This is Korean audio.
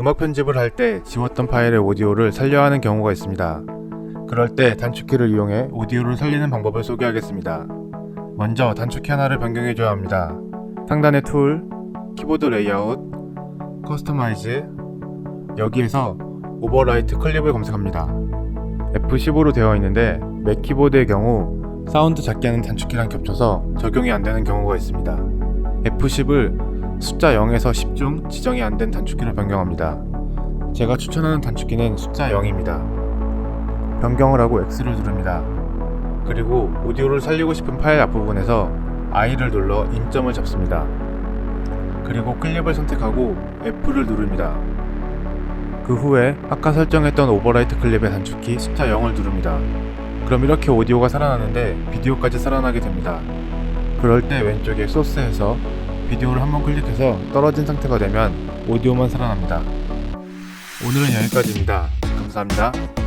음악 편집을 할 때 지웠던 파일의 오디오를 살려야 하는 경우가 있습니다. 그럴 때 단축키를 이용해 오디오를 살리는 방법을 소개하겠습니다. 먼저 단축키 하나를 변경해줘야 합니다. 상단의 툴, 키보드 레이아웃, 커스터마이즈, 여기에서 오버라이트 클립을 검색합니다. F15로 되어 있는데 맥 키보드의 경우 사운드 작게 하는 단축키랑 겹쳐서 적용이 안 되는 경우가 있습니다. F10을 숫자 0에서 10 중 지정이 안 된 단축키로 변경합니다. 제가 추천하는 단축키는 숫자 0입니다. 변경을 하고 X를 누릅니다. 그리고 오디오를 살리고 싶은 파일 앞부분에서 I를 눌러 임점을 잡습니다. 그리고 클립을 선택하고 F를 누릅니다. 그 후에 아까 설정했던 오버라이트 클립의 단축키 숫자 0을 누릅니다. 그럼 이렇게 오디오가 살아나는데 비디오까지 살아나게 됩니다. 그럴 때 왼쪽에 소스에서 비디오를 한번 클릭해서 떨어진 상태가 되면 오디오만 살아납니다. 오늘은 여기까지입니다. 감사합니다.